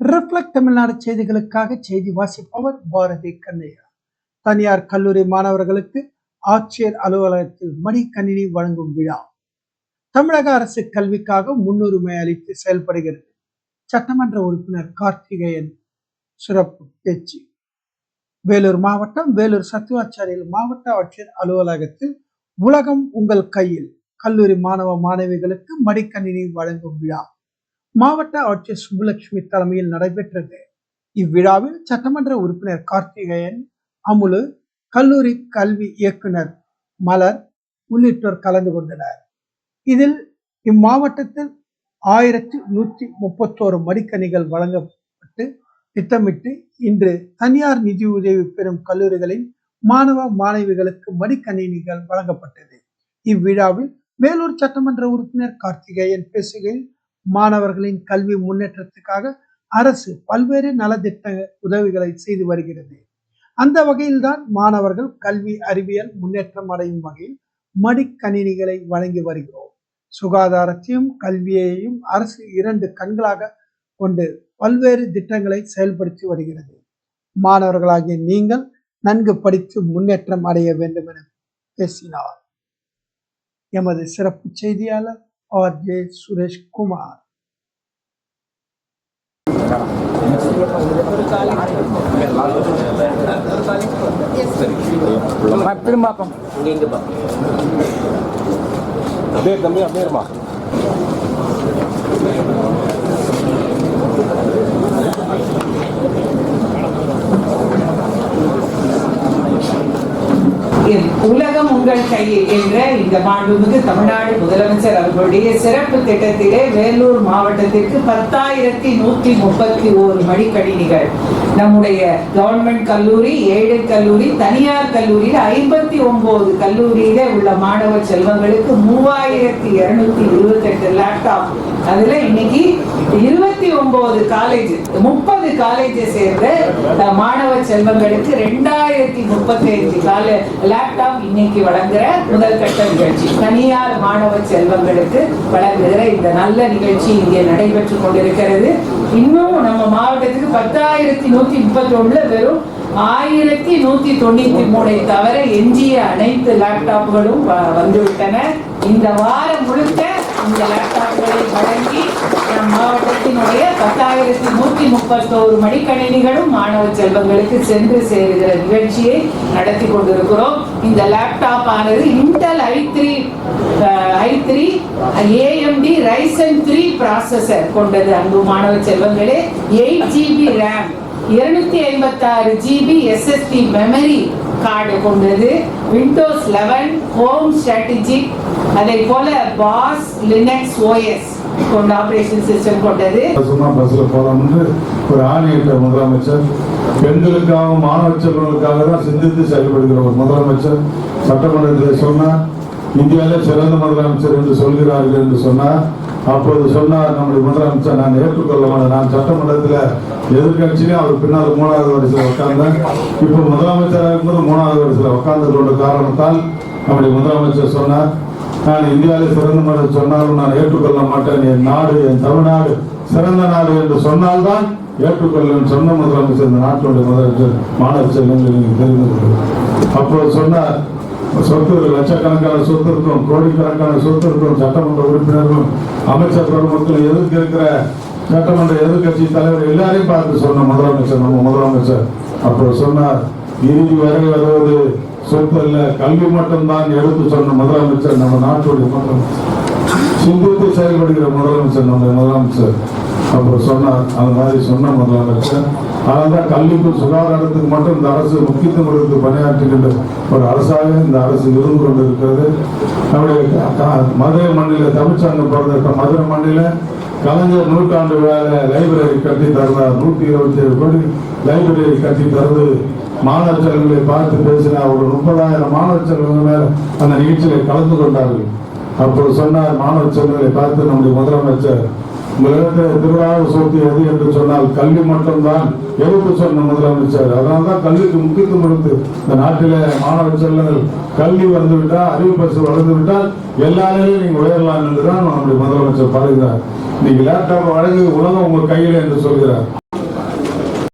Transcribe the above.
Reflect Tamil Nadu செய்திகளுக்காக செய்தி வாசிப்பவர் பாரதி கண்ணையா. தனியார் கல்லூரி மாணவர்களுக்கு ஆட்சியர் அலுவலகத்தில் மடிக்கணினி வழங்கும் விழா. தமிழக அரசு கல்விக்காக முன்னுரிமை அளித்து செயல்படுகிறது. சட்டமன்ற உறுப்பினர் கார்த்திகேயன் சிறப்பு பேச்சு. வேலூர் மாவட்டம் வேலூர் சத்துவாச்சாரியில் மாவட்ட ஆட்சியர் அலுவலகத்தில் உலகம் உங்கள் கையில். கல்லூரி மாணவ மாணவிகளுக்கு மடிக்கணினி வழங்கும் விழா. மாவட்ட ஆட்சியர் சுப்புலட்சுமி தலைமையில் நடைபெற்றது. இவ்விழாவில் சட்டமன்ற உறுப்பினர் கார்த்திகேயன் அமுலு கல்லூரி கல்வி இயக்குனர் மலர் உள்ளிட்டோர் கலந்து கொண்டனர். இதில் இம்மாவட்டத்தில் ஆயிரத்தி நூற்றி முப்பத்தோரு மடிக்கணிகள் வழங்கப்பட்டு திட்டமிட்டு இன்று தனியார் நிதி உதவி பெறும் கல்லூரிகளின் மாணவ மாணவிகளுக்கு மடிக்கணினிகள் வழங்கப்பட்டது. இவ்விழாவில் வேலூர் சட்டமன்ற உறுப்பினர் கார்த்திகேயன் பேசுகையில் மாணவர்களின் கல்வி முன்னேற்றத்துக்காக அரசு பல்வேறு நலத்திட்ட உதவிகளை செய்து வருகிறது. அந்த வகையில்தான் மாணவர்கள் கல்வி அறிவியல் முன்னேற்றம் அடையும் வகையில் மடிக்கணினிகளை வழங்கி வருகிறோம். சுகாதாரத்தையும் கல்வியையும் அரசு இரண்டு கண்களாக கொண்டு பல்வேறு திட்டங்களை செயல்படுத்தி வருகிறது. மாணவர்களாகிய நீங்கள் நன்கு படித்து முன்னேற்றம் அடைய வேண்டும் என பேசினார். எமது சிறப்பு செய்தியாளர் ஆர் ஜே சுரேஷ் குமார் திரும்ப பார்ப்போம் அப்படியே தம்பி அப்படியே இருமா உங்கள் கையில் என்ற இந்த மாண்புமிகு தமிழ்நாடு முதலமைச்சர் அவர்களுடைய சிறப்பு திட்டத்திலே வேலூர் மாவட்டத்திற்கு பத்தாயிரத்தி நூத்தி முப்பத்தி ஓரு மடிக்கணினிகள். நம்முடைய கவர்மெண்ட் கல்லூரி ஏழு கல்லூரி தனியார் கல்லூரியில் ஐம்பத்தி ஒன்பது கல்லூரியில உள்ள மாணவ செல்வங்களுக்கு மூவாயிரத்தி இருநூத்தி இருபத்தி எட்டு லேப்டாப் அதுல இன்னைக்கு இருபத்தி ஒன்பது காலேஜ் முப்பது காலேஜை சேர்ந்த அஹ், மாணவ செல்வங்களுக்கு ரெண்டாயிரத்தி முப்பத்தி ஐந்து கால லேப்டாப் இன்னைக்கு வழங்குற முதல் கட்ட நிகழ்ச்சி. தனியார் மாணவ செல்வங்களுக்கு வழங்குகிற இந்த நல்ல நிகழ்ச்சி இங்கே நடைபெற்று கொண்டிருக்கிறது. இன்னும் நம்ம மாவட்டத்துக்கு பத்தாயிரத்தி நூத்தி முப்பத்தி ஒண்ணுல வெறும் ஆயிரத்தி நூத்தி தொண்ணூத்தி மூணை தவிர எஞ்சிய அனைத்து லேப்டாப்களும் வந்துவிட்டன. இந்த வாரம் முழுக்க இந்த லேப்டாப்களை வழங்கி நம் மாவட்டத்தினுடைய பத்தாயிரத்தி நூற்றி முப்பத்தோரு மடிக்கணினிகளும் மாணவ செல்வங்களுக்கு சென்று சேருகிற நிகழ்ச்சியை நடத்தி கொண்டிருக்கிறோம். இந்த லேப்டாப் ஆனது Intel I three I three AMD Ryzen three processor கொண்டது. அன்பு மாணவ செல்வங்களே எயிட் ஜிபி ரேம் இருநூத்தி ஐம்பத்தாறு ஜிபி எஸ்எஸ்டி மெமரி கார்டு கொண்டது. விண்டோஸ் லெவன் ஹோம் ஸ்ட்ராட்டஜி அதை போல பாஸ் லினக்ஸ் ஓஎஸ் கொண்ட ஆபரேஷன் சிஸ்டம் கொண்டது. சும்மா பஸ்ல போறோம்னு ஒரு ஆணையிட்ட முதலமைச்சர் பெண்களுக்காக மாணவ செல்வங்களுக்காக தான் சிந்தித்து செயல்படுகிற ஒரு முதலமைச்சர் சட்டமன்றத்தில் சொன்னால் இந்தியாவில் சிறந்த முதலமைச்சர் என்று சொல்கிறார்கள் என்று சொன்னால் அப்போது சொன்னார் நம்முடைய முதலமைச்சர் நான் ஏற்றுக்கொள்ள மாட்டேன் நான் சட்டமன்றத்தில் எதிர்கட்சியிலே அவர் பின்னால் மூணாவது வரிசையில் உட்கார்ந்தேன் இப்போ முதலமைச்சராக இருக்கும்போது மூணாவது வரிசையில் உட்கார்ந்து கொண்ட காரணத்தால் நம்முடைய முதலமைச்சர் சொன்னார் நான் இந்தியாவிலே சிறந்த மனிதர் சொன்னாலும் நான் ஏற்றுக்கொள்ள மாட்டேன். என் நாடு என் தமிழ்நாடு சிறந்த நாடு என்று சொன்னால்தான் ஏற்றுக்கொள்ளும் சொன்ன முதலமைச்சர் இந்த நாட்டுடைய முதலமைச்சர் மாணவ செல்வங்கள் நீங்கள் தெரிந்து கொள்ளுங்கள். அப்போது சொன்னார் சொத்து லட்சக்கணக்கான சொத்து இருக்கும் கோடிக்கணக்கான சொத்து இருக்கும் சட்டமன்ற உறுப்பினர்களும் அமைச்சர் பெருமக்கள் எதிர்க்க இருக்கிற சட்டமன்ற எதிர்க்கட்சி தலைவர் எல்லாரையும் பார்த்து சொன்ன முதலமைச்சர் நம்ம முதலமைச்சர். அப்புறம் சொன்னார் இறுதி வரை வருவது சொத்து அல்ல கல்வி மட்டும்தான் எடுத்து சொன்ன முதலமைச்சர் நம்ம நாட்டுடைய முதலமைச்சர். சிந்தித்து செயல்படுகிற முதலமைச்சர் நம்ம முதலமைச்சர். அப்புறம் சொன்னார் அந்த மாதிரி சொன்ன முதலமைச்சர் அதனால்தான் கல்விக்கும் சுகாதாரத்துக்கு மட்டும் இந்த அரசு முக்கியத்துவம் கொடுத்து பணியாற்றுகின்ற ஒரு அரசாக இந்த அரசு இருந்து கொண்டு இருக்கிறது நம்முடைய மதுரை மண்ணில் தமிழ்ச்சங்கம் பிறந்திருக்க மதுரை மண்ணில் கலைஞர் நூற்றாண்டு வேலை லைப்ரரி கட்டி தருவார். நூற்றி இருபத்தி ஏழு கோடி லைப்ரரி கட்டி தருவது மாணவ செல்வங்களை பார்த்து பேசினார் ஒரு முப்பதாயிரம் மாணவ செல்வங்கள் அந்த நிகழ்ச்சியில் கலந்து கொண்டார்கள். அப்போது சொன்னார் மாணவ செல்வங்களை பார்த்து நம்முடைய முதலமைச்சர் உங்களிடத்தில் திருவிழாவை சொத்து எது என்று சொன்னால் கல்வி மட்டும்தான் எதிர்ப்பு சொன்ன முதலமைச்சர். அதனால தான் கல்விக்கு முக்கியத்துவம் கொடுத்து இந்த நாட்டிலே மாணவ செல்லங்கள். கல்வி வந்து விட்டால் அறிவு பரிசு வளர்ந்து விட்டால் எல்லாரையும் நீங்கள் உயரலாம் என்று தான் நம்முடைய முதலமைச்சர் பழகிறார் இன்னைக்கு லேப்டாப் வழங்கி உலகம் உங்கள் கையில் என்று சொல்கிறார்.